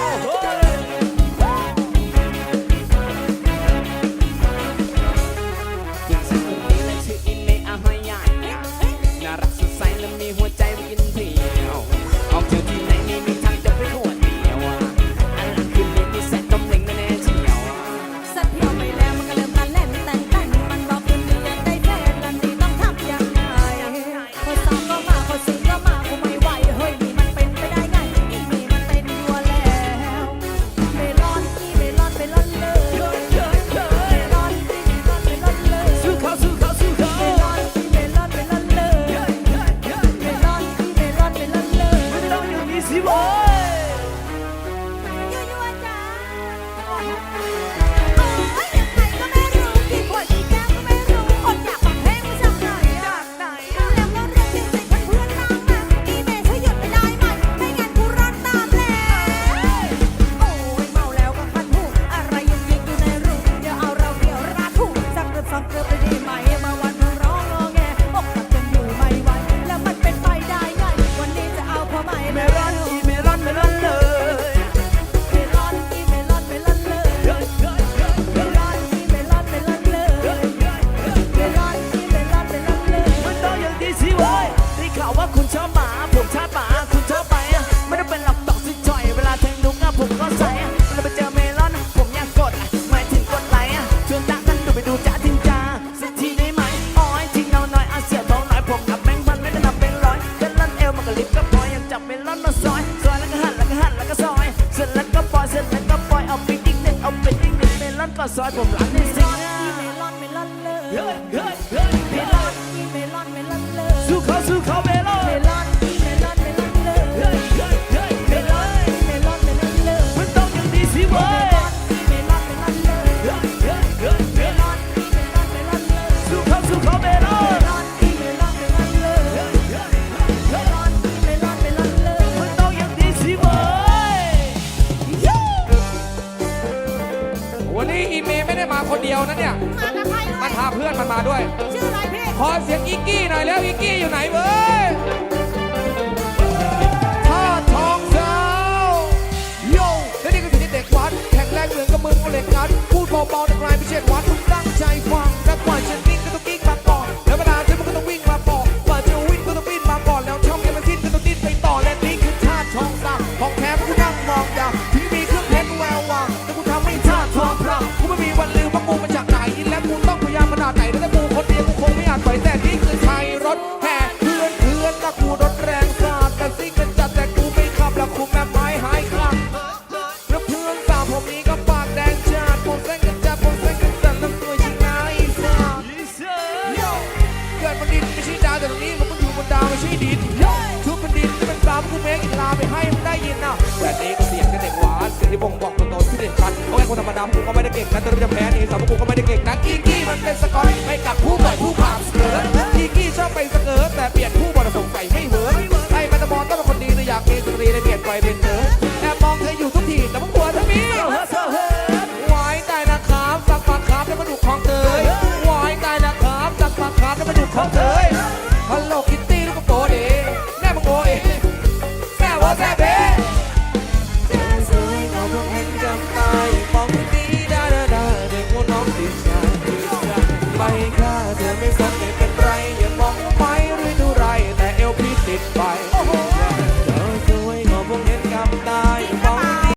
哦 ลอนก็ซอยผมหลังในสิงนะเมลอนเมลอนเลยเฮ้ยเฮ้ยเฮ้ยเมลอนเมลอนเมลอนเลยสู้เขาสู้เขาเบ นเดียวนะเนี่ยมันพาเพื่อนมันมาด้วย ชื่ออะไรพี่ ขอเสียงอิกกี้หน่อยแล้วอิกกี้อยู่ไหนเว้ยาดไหนแล้วกูคนเดียวกูคงไม่อาจปล่แต่นี่คือไทยรถแห่เพื่อนเพื่อนถ้ากูรถแรงสาดกันซิกันจัดแต่กูไม่ขับแล้วกูแม่ไม้หายข้างแล้วเพื่อนสาวผมนี้ก็ปากแดงชาดผมเส้นกันจัดผมเส้นกันจัดน้ำตัวชิงไาอีสาเกิดบนดินไม่ใช่ดาวแต่ตรงนี้มันก็อยู่บนดาวไม่ใช่ดินทุกแนดินที่เป็นปลาพวกกูเมฆอินลาไปให้มันได้ยินนะแต่นี้ก็เสียงกันเด็กหวานเสียงที่บ่งบอก คนธรรมดากูก็ไม่ได้เก่งนะแต่จะแพ้นี่สาวกูก็ไม่ได้เก่งนะกีกี้มันเป็นสกอตไม่กับผู้บ่อยผู้ผามเกิร์ตกีกี้ชอบไปสเกิร์ตแต่เปลี่ยนผู้บ่อยสงสัยไม่เวิร์กใครมันจะมองต้องเป็นคนดีแต่อยากมีสตรีในเปลี่ยนไปเป็นเธอ